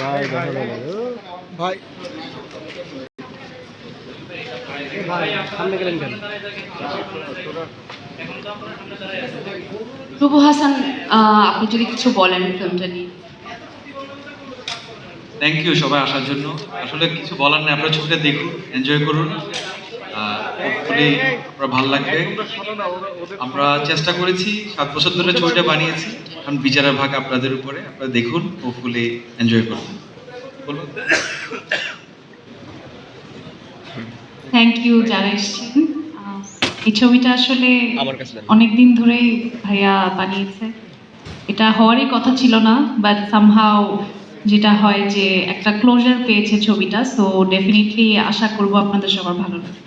ভাই। ভাই ভাই সামনে গেলেন কেন? রুবু হাসান আপনি যদি কিছু বলেন ফিল্মটা নিয়ে। থ্যাংক ইউ সবাই আসার জন্য। আসলে কিছু বলার নেই আপনারা ছবিটা দেখুন এনজয় করুন। হোপফুলি আপনার ভালো লাগবে। আমরা চেষ্টা করেছি সাত বছর ধরে ছবিটা বানিয়েছি। এখন বিচারের ভাগ আপনাদের উপরে। আপনারা দেখুন হোপফুলি এনজয় করুন। বলুন। থ্যাংক ইউ যারা এসেছেন এই ছবিটা আসলে আমার কাছে অনেক দিন ধরেই ভাইয়া বানিয়েছে। এটা হওয়ারই কথা ছিল না বাট সামহাও যেটা হয় যে একটা ক্লোজার পেয়েছে ছবিটা সো ডেফিনেটলি আশা করব আপনাদের সবার ভালো লাগবে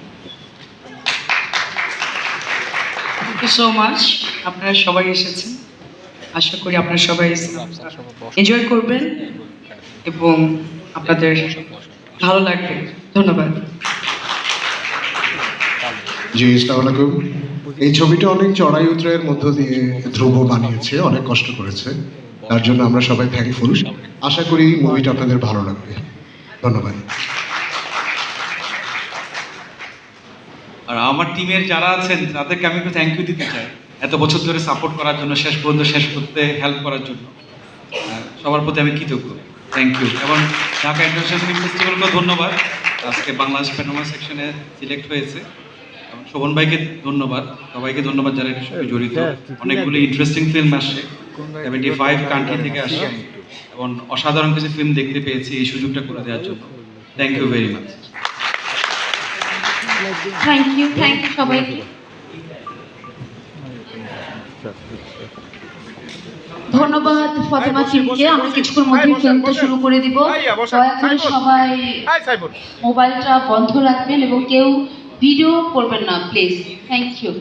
থ্যাংক ইউ সো মাচ আপনারা সবাই এসেছেন। আশা করি আপনারা সবাই এনজয় করবেন এবং আপনাদের ভালো লাগবে। ধন্যবাদ। জি এই ছবিটা অনেক চড়াই উতরাইয়ের মধ্য দিয়ে ধ্রুব বানিয়েছে, অনেক কষ্ট করেছে। তার জন্য আমরা সবাই থ্যাঙ্কফুল আশা করি মুভিটা আপনাদের ভালো লাগবে। ধন্যবাদ। আর আমার টিমের যারা আছেন তাদেরকে আমি একটু থ্যাংক ইউ দিতে চাই। এত বছর ধরে সাপোর্ট করার জন্য শেষ পর্যন্ত শেষ করতে হেল্প করার জন্য। সবার প্রতি আমি কৃতজ্ঞ। থ্যাংক ইউ এবং ঢাকা ইন্টারন্যাশনাল ফিল্ম ফেস্টিভ্যালকেও ধন্যবাদ। আজকে বাংলাদেশ ফেনোমা সেকশনে সিলেক্ট হয়েছে। এবং শোভন ভাইকে ধন্যবাদ। সবাইকে ধন্যবাদ যারা এটার সঙ্গে জড়িত। অনেকগুলো ইন্টারেস্টিং ফিল্ম আসছে। সেভেন্টি ফাইভ কান্ট্রি থেকে আসছে। এবং অসাধারণ কিছু ফিল্ম দেখতে পেয়েছি এই সুযোগটা করে দেওয়ার জন্য। Thank you very much thank you thank you সবাইকে। ধন্যবাদ ফাতেমা সিংকে আমরা কিছুক্ষণ মধ্যে ফিল্মটা শুরু করে দিব। দয়া করে সবাই মোবাইলটা বন্ধ রাখবেন এবং কেউ ভিডিও করবেন না প্লিজ। Thank you